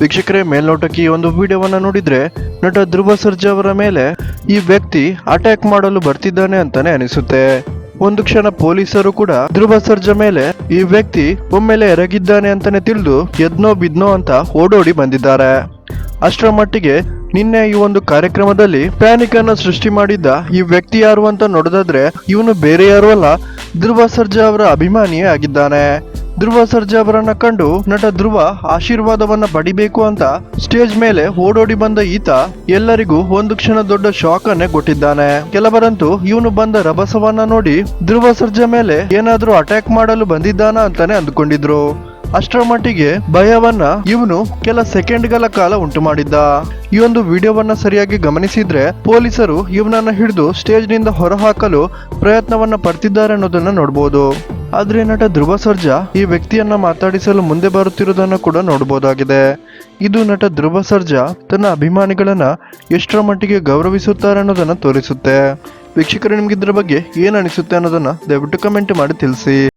ವೀಕ್ಷಕರೇ, ಮೇಲ್ನೋಟಕ್ಕೆ ಈ ಒಂದು ವಿಡಿಯೋವನ್ನು ನೋಡಿದ್ರೆ ನಟ ಧ್ರುವ ಸರ್ಜಾ ಅವರ ಮೇಲೆ ಈ ವ್ಯಕ್ತಿ ಅಟ್ಯಾಕ್ ಮಾಡಲು ಬರ್ತಿದ್ದಾನೆ ಅಂತಾನೆ ಅನಿಸುತ್ತೆ. ಒಂದು ಕ್ಷಣ ಪೊಲೀಸರು ಕೂಡ ಧ್ರುವ ಸರ್ಜಾ ಮೇಲೆ ಈ ವ್ಯಕ್ತಿ ಒಮ್ಮೆಲೆ ಎರಗಿದ್ದಾನೆ ಅಂತಾನೆ ತಿಳಿದು ಎದ್ನೋ ಬಿದ್ನೋ ಅಂತ ಓಡೋಡಿ ಬಂದಿದ್ದಾರೆ. ಅಷ್ಟರ ಮಟ್ಟಿಗೆ ನಿನ್ನೆ ಈ ಒಂದು ಕಾರ್ಯಕ್ರಮದಲ್ಲಿ ಪ್ಯಾನಿಕ್ ಅನ್ನು ಸೃಷ್ಟಿ ಮಾಡಿದ್ದ ಈ ವ್ಯಕ್ತಿ ಯಾರು ಅಂತ ನೋಡೋದಾದ್ರೆ ಇವನು ಬೇರೆ ಯಾರು ಅಲ್ಲ, ಧ್ರುವ ಸರ್ಜಾ ಅವರ ಅಭಿಮಾನಿಯೇ ಆಗಿದ್ದಾನೆ. ಧ್ರುವ ಸರ್ಜಾ ಅವರನ್ನ ಕಂಡು ನಟ ಧ್ರುವ ಆಶೀರ್ವಾದವನ್ನ ಪಡಿಬೇಕು ಅಂತ ಸ್ಟೇಜ್ ಮೇಲೆ ಓಡೋಡಿ ಬಂದ ಈತ ಎಲ್ಲರಿಗೂ ಒಂದು ಕ್ಷಣ ದೊಡ್ಡ ಶಾಕ್ ಅನ್ನೇ ಕೊಟ್ಟಿದ್ದಾನೆ. ಕೆಲವರಂತೂ ಇವನು ಬಂದ ರಭಸವನ್ನ ನೋಡಿ ಧ್ರುವ ಸರ್ಜಾ ಮೇಲೆ ಏನಾದ್ರೂ ಅಟ್ಯಾಕ್ ಮಾಡಲು ಬಂದಿದ್ದಾನ ಅಂತಾನೆ ಅಂದುಕೊಂಡಿದ್ರು. ಅಷ್ಟರ ಮಟ್ಟಿಗೆ ಭಯವನ್ನ ಇವನು ಕೆಲ ಸೆಕೆಂಡ್ಗಳ ಕಾಲ ಉಂಟು ಮಾಡಿದ್ದ. ಈ ಒಂದು ವಿಡಿಯೋವನ್ನ ಸರಿಯಾಗಿ ಗಮನಿಸಿದ್ರೆ ಪೊಲೀಸರು ಇವನನ್ನ ಹಿಡಿದು ಸ್ಟೇಜ್ನಿಂದ ಹೊರಹಾಕಲು ಪ್ರಯತ್ನವನ್ನ ಪಡ್ತಿದ್ದಾರೆ ಅನ್ನೋದನ್ನ ನೋಡಬಹುದು ಆದ್ರೆ ನಟ ಧ್ರುವ ಸರ್ಜಾ ಈ ವ್ಯಕ್ತಿಯನ್ನ ಮಾತಾಡಿಸಲು ಮುಂದೆ ಬರುತ್ತಿರುವುದನ್ನು ಕೂಡ ನೋಡಬಹುದಾಗಿದೆ ಇದು ನಟ ಧ್ರುವ ಸರ್ಜಾ ತನ್ನ ಅಭಿಮಾನಿಗಳನ್ನ ಎಷ್ಟರ ಮಟ್ಟಿಗೆ ಗೌರವಿಸುತ್ತಾರೆ ಅನ್ನೋದನ್ನ ತೋರಿಸುತ್ತೆ. ವೀಕ್ಷಕರು, ನಿಮ್ಗೆ ಇದ್ರ ಬಗ್ಗೆ ಏನ್ ಅನಿಸುತ್ತೆ ಅನ್ನೋದನ್ನ ದಯವಿಟ್ಟು ಕಮೆಂಟ್ ಮಾಡಿ ತಿಳಿಸಿ.